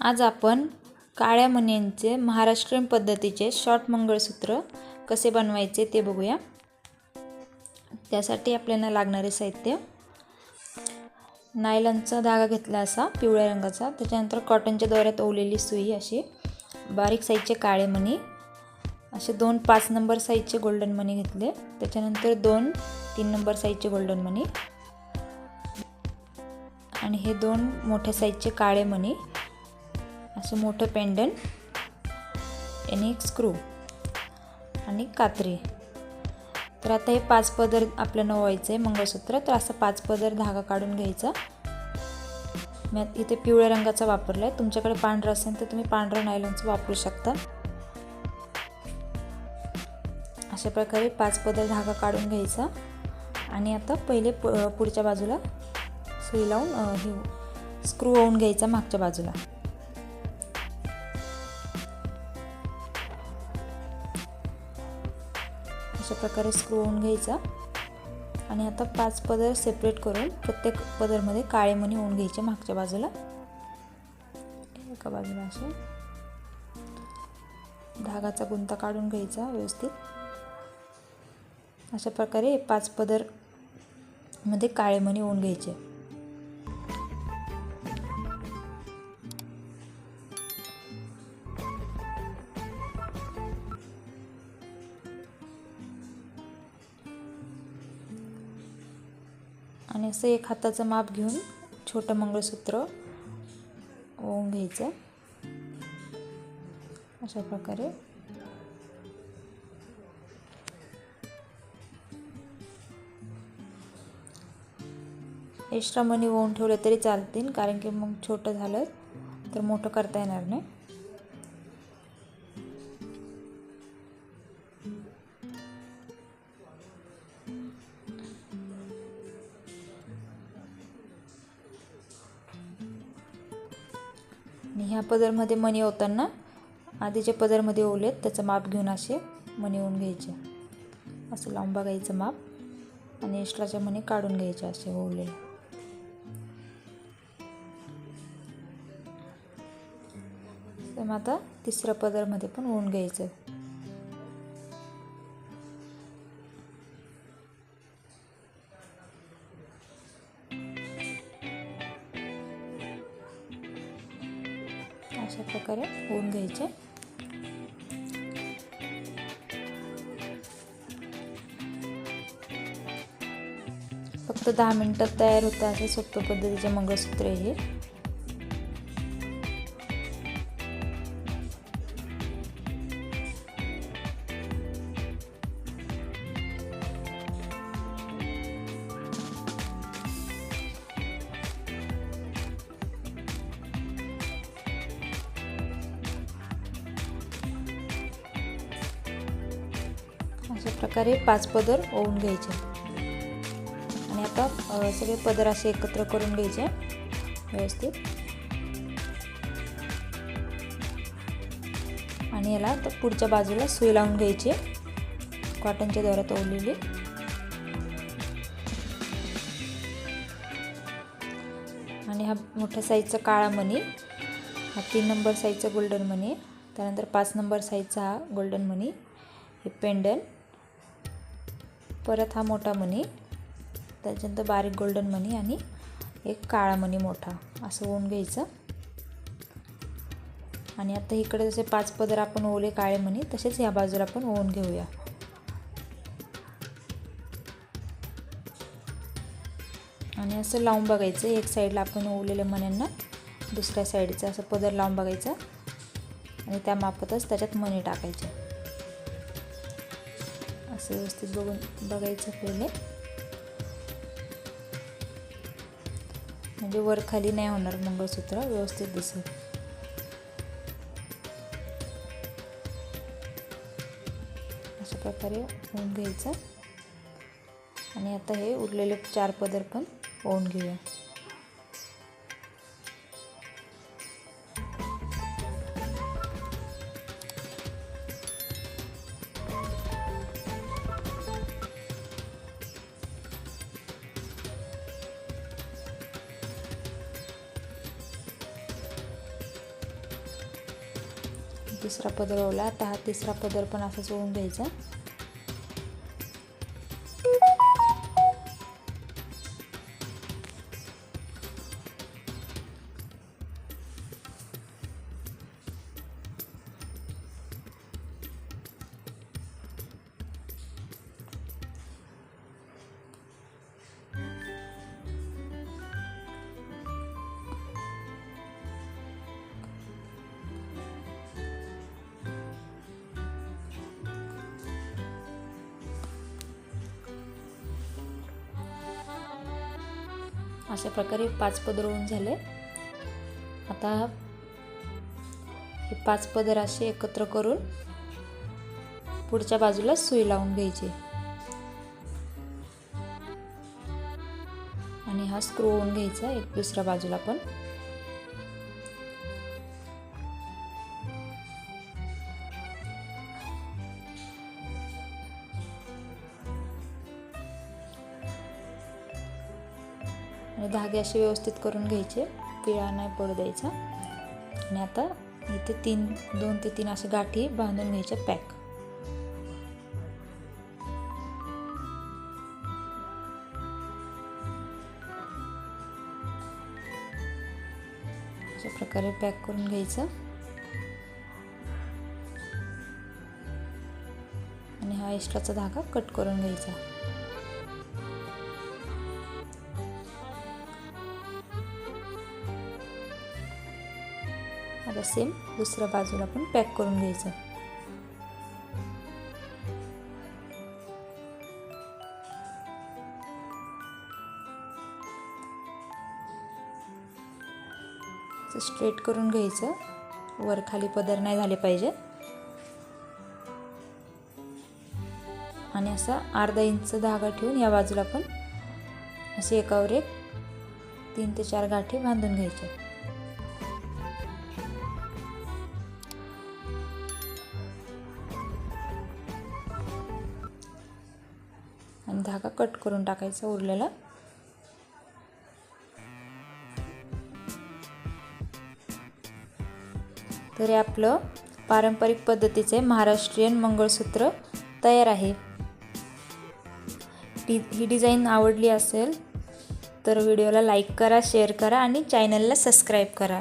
आज आपण काळ्या मण्यांचे महाराष्ट्रीयन पद्धतीचे शॉर्ट मंगळसूत्र कसे बनवायचे ते बघूया. त्यासाठी आपल्याला लागणारे साहित्य. नायलॉनचा धागा घेतला असा पिवळ्या रंगाचा. त्याच्यानंतर कॉटनच्या दोऱ्यात ओवलेली सुई अशी. बारीक साईजचे काळे मणी. असे दोन पाच नंबर साईजचे गोल्डन मणी घेतले. त्याच्यानंतर दोन तीन नंबर साईजचे गोल्डन मणी. आणि हे दोन मोठ्या साईजचे काळे मणी. असं मोठं पेंडन आणि एक स्क्रू आणि कात्री. तर आता हे पाच पदर आपल्याला व्हायचं आहे मंगळसूत्र. तर असं पाच पदर धागा काढून घ्यायचा. मी इथे पिवळ्या रंगाचा वापरला आहे तुमच्याकडे पांढरा असेल तर तुम्ही पांढरा नायलॉनचं वापरू शकता. अशा प्रकारे पाच पदर धागा काढून घ्यायचा. आणि आता पहिले पुढच्या बाजूला सुई लावून हे स्क्रू होऊन घ्यायचा मागच्या बाजूला. अशा प्रकारे स्क्रू होऊन घ्यायचा. आणि आता पाच पदर सेपरेट करून प्रत्येक पदरमध्ये काळे मणी होऊन घ्यायचे मागच्या बाजूला. एका बाजूला असे. धागाचा गुंता काढून घ्यायचा व्यवस्थित. अशा प्रकारे पाच पदरमध्ये काळे मणी होऊन घ्यायचे. आणि असं एक हाताचं माप घेऊन छोटं मंगळसूत्र ओवून घ्यायचं. अशा प्रकारे. एक्स्ट्रा मनी ओवून ठेवलं तरी चालतील कारण की मग छोटं झालं तर मोठं करता येणार नाही. आणि ह्या पदरमध्ये मणी होताना आधीच्या पदरमध्ये ओवलेत त्याचं माप घेऊन असे मणी होऊन घ्यायचे. असं लांब बघायचं माप. आणि एक्स्ट्राच्या मणी काढून घ्यायचे असे ओवलेले तर मग आता तिसऱ्या पदरमध्ये पण ओवून घ्यायचं. अशा प्रकारे होऊन घ्यायचे. फक्त दहा मिनटात तयार होतं असे सोप्या पद्धतीचे मंगळसूत्र हे. अशा प्रकारे पाच पदर ओवून घ्यायचे. आणि आता सगळे पदर असे एकत्र करून घ्यायचे. व्यवस्थित. आणि याला तर पुढच्या बाजूला सुई लावून घ्यायची. कॉटनच्या दोऱ्यात ओवलेली. आणि हा मोठ्या साईजचा काळा मणी हा तीन नंबर साईजचा गोल्डन मनी त्यानंतर पाच नंबर साईजचा हा गोल्डन मनी हे पेंडन. परत हा मोठा मणी त्याच्यानंतर बारीक गोल्डन मणी आणि एक काळा मणी मोठा असं ओन घ्यायचं. आणि आता इकडे जसे पाच पदर आपण ओले काळे मणी तसेच ह्या बाजूला आपण ओवून घेऊया. आणि असं लावून बघायचं एक साईडला आपण ओवलेल्या मण्यांना दुसऱ्या साईडचं असं पदर लावून बघायचं. आणि त्या मापतच त्याच्यात मणी टाकायचे. असं व्यवस्थित बघून बघायचं पहिले. म्हणजे वर खाली नाही होणार मंगळसूत्र व्यवस्थित दिसेल. अशा प्रकारे होऊन घ्यायचं. आणि आता हे उरलेले चार पदर पण होऊन घेऊया. दुसरा पदर ओवला आता हा तिसरा पदर पण असाच ओवून घ्यायचा अशा प्रकारे पाच पदर होऊन झाले. आता हे पाच पदर असे एकत्र करून पुढच्या बाजूला सुई लावून घ्यायची. आणि हा स्क्रू होऊन घ्यायचा एक दुसऱ्या बाजूला पण. आणि धागे असे व्यवस्थित करून घ्यायचे. पिळा नाही पडू द्यायचा. आणि आता इथे तीन दोन ते तीन असे गाठी बांधून घ्यायच्या पॅक. अशा प्रकारे पॅक करून घ्यायचं. आणि हा एक्स्ट्राचा धागा कट करून घ्यायचा. आता सेम दुसऱ्या बाजूला पण पॅक करून घ्यायचं. स्ट्रेट करून घ्यायचं. वर खाली पदर नाही झाले पाहिजे. आणि असा अर्धा इंच धागा ठेवून या बाजूला पण असे एकावर एक तीन ते चार गाठी बांधून घ्यायच्या आणि धागा कट करून टाकायचा उरलेला. तर आपलं पारंपरिक पद्धतीचे महाराष्ट्रीयन मंगळसूत्र तयार आहे. डी ही डिझाईन आवडली असेल तर व्हिडिओला लाईक करा शेअर करा आणि चॅनलला सबस्क्राईब करा.